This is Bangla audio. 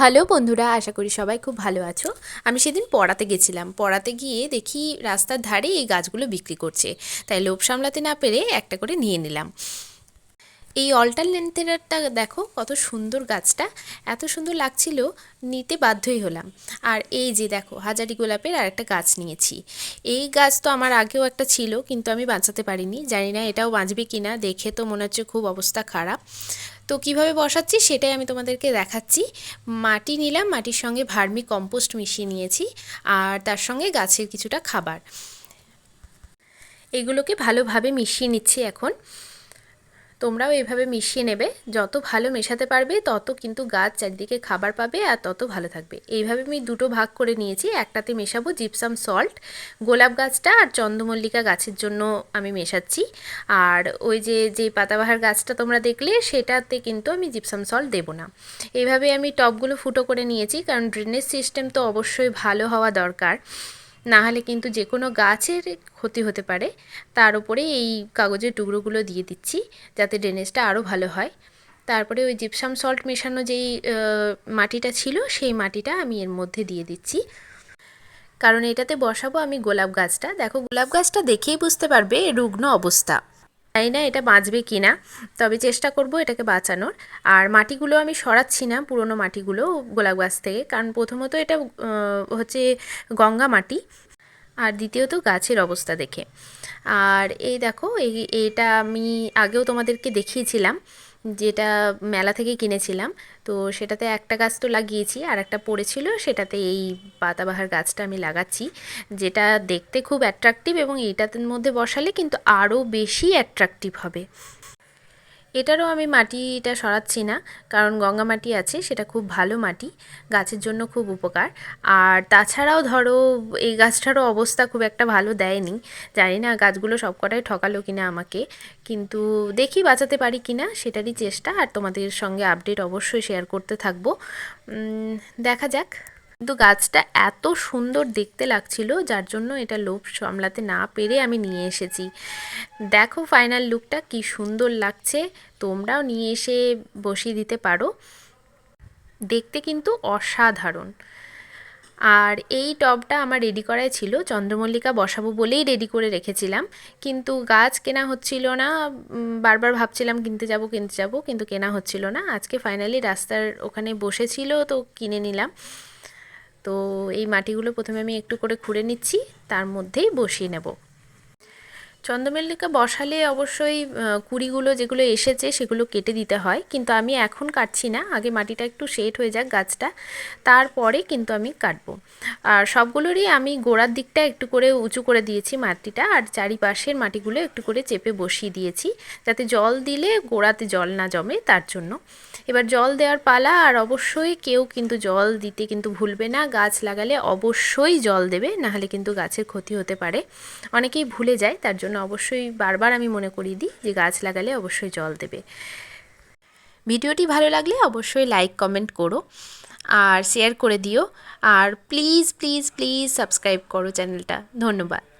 হ্যালো বন্ধুরা, আশা করি সবাই খুব ভালো আছো। আমি সেদিন পড়াতে গেছিলাম। পড়াতে গিয়ে দেখি রাস্তার ধারে এই গাছগুলো বিক্রি করছে। তাই লোভ সামলাতে না পেরে একটা করে নিয়ে নিলাম। এই অল্টার লেন্থেরারটা দেখো কত সুন্দর গাছটা। এত সুন্দর লাগছিল, নিতে বাধ্যই হলাম। আর এই যে দেখো, হাজারি গোলাপের আর একটা গাছ নিয়েছি। এই গাছ তো আমার আগেও একটা ছিল, কিন্তু আমি বাঁচাতে পারিনি। জানি না এটাও বাঁচবে কি না দেখে তো মনে হচ্ছে খুব অবস্থা খারাপ। তো কীভাবে বসাচ্ছি সেটাই আমি তোমাদেরকে দেখাচ্ছি। মাটি নিলাম, মাটির সঙ্গে ভার্মি কম্পোস্ট মিশিয়ে নিয়েছি আর তার সঙ্গে গাছের কিছুটা খাবার। এগুলোকে ভালোভাবে মিশিয়ে নিচ্ছি এখন। তোমরাও এভাবে মিশিয়ে নেবে। যত ভালো মেশাতে পারবে, তত কিন্তু গাছ চারিদিকে খাবার পাবে আর তত ভালো থাকবে। এইভাবে আমি দুটো ভাগ করে নিয়েছি। একটাতে মেশাবো জিপসাম সল্ট গোলাপ গাছটা আর চন্দ্রমল্লিকা গাছের জন্য আমি মেশাচ্ছি। আর ওই যে যে পাতাবাহার গাছটা তোমরা দেখলে, সেটাতে কিন্তু আমি জিপসাম সল্ট দেবো না। এইভাবে আমি টবগুলো ফুটো করে নিয়েছি, কারণ ড্রেনেজ সিস্টেম তো অবশ্যই ভালো হওয়া দরকার। না হলে কিন্তু যে কোনো গাছের ক্ষতি হতে পারে। তার উপরে এই কাগজের টুকরোগুলো দিয়ে দিচ্ছি যাতে ড্রেনেজটা আরও ভালো হয়। তারপরে ওই জিপসাম সল্ট মেশানো যেই মাটিটা ছিল সেই মাটিটা আমি এর মধ্যে দিয়ে দিচ্ছি। কারণ এটাতে বসাবো আমি গোলাপ গাছটা। দেখো, গোলাপ গাছটা দেখেই বুঝতে পারবে রুগ্ন অবস্থা। জানি না এটা বাঁচবে কি না, তবে চেষ্টা করব এটাকে বাঁচানোর। আর মাটিগুলো আমি সরাচ্ছি না, পুরনো মাটিগুলো গোলাপ গাছ থেকে, কারণ প্রথমত এটা হচ্ছে গঙ্গা মাটি, আর দ্বিতীয়ত গাছের অবস্থা দেখে। আর এই দেখো, এই, এটা আমি আগেও তোমাদেরকে দেখিয়েছিলাম যেটা মেলা থেকে কিনেছিলাম। তো সেটাতে একটা গাছ তো লাগিয়েছি, আর একটা পড়েছিল, সেটাতে এই পাতাবাহার গাছটা আমি লাগাচ্ছি, যেটা দেখতে খুব অ্যাট্রাকটিভ এবং এইটার মধ্যে বসালে কিন্তু আরও বেশি অ্যাট্রাকটিভ হবে। এটারও আমি মাটিটা সরাচ্ছি না, কারণ গঙ্গা মাটি আছে, সেটা খুব ভালো মাটি, গাছের জন্য খুব উপকার। আর তাছাড়াও ধরো, এই গাছটারও অবস্থা খুব একটা ভালো দেয়নি। জানি না গাছগুলো সবকটাই ঠকালো কিনা আমাকে, কিন্তু দেখি বাঁচাতে পারি কি না সেটারই চেষ্টা। আর তোমাদের সঙ্গে আপডেট অবশ্যই শেয়ার করতে থাকব। দেখা যাক। কিন্তু গাছটা এত সুন্দর দেখতে লাগছিল, যার জন্য এটা লোভ সামলাতে না পেরে আমি নিয়ে এসেছি। দেখো ফাইনাল লুকটা কি সুন্দর লাগছে, তোমরাও নিয়ে এসে বসিয়ে দিতে পারো। দেখতে কিন্তু অসাধারণ। আর এই টবটা আমার রেডি করাই ছিল, চন্দ্রমল্লিকা বসাবো বলেই রেডি করে রেখেছিলাম। কিন্তু গাছ কেনা হচ্ছিল না বারবার ভাবছিলাম কিনতে যাব কিনতে যাব, কিন্তু কেনা হচ্ছিল না। আজকে ফাইনালি রাস্তার ওখানে বসেছিল, তো কিনে নিলাম। তো এই মাটিগুলো প্রথমে আমি একটু করে খুঁড়ে নিচ্ছি তার মধ্যেই বসিয়ে নেব। চন্দ্রমল্লিকা বসালে অবশ্যই কুড়িগুলো যেগুলো এসেছে সেগুলো কেটে দিতে হয়। কিন্তু আমি এখন কাটছি না। আগে মাটিটা একটু সেট হয়ে যাক গাছটা। তারপরে কিন্তু আমি কাটবো। আর সবগুলোরই আমি গোড়ার দিকটা একটু করে উঁচু করে দিয়েছি মাটিটা। আর চারিপাশের মাটিগুলো একটু করে চেপে বসিয়ে দিয়েছি যাতে জল দিলে গোড়াতে জল না জমে তার জন্য। এবার জল দেওয়ার পালা আর অবশ্যই কেউ কিন্তু জল দিতে কিন্তু ভুলবে না। গাছ লাগালে অবশ্যই জল দেবে, নাহলে কিন্তু গাছের ক্ষতি হতে পারে। অনেকেই ভুলে যায়, তার জন্য অবশ্যই বারবার আমি মনে করিয়ে দিই যে গাছ লাগালে অবশ্যই জল দেবে। ভিডিওটি ভালো লাগলে অবশ্যই লাইক, কমেন্ট করো আর শেয়ার করে দিও। আর প্লিজ প্লিজ প্লিজ সাবস্ক্রাইব করো চ্যানেলটা। ধন্যবাদ।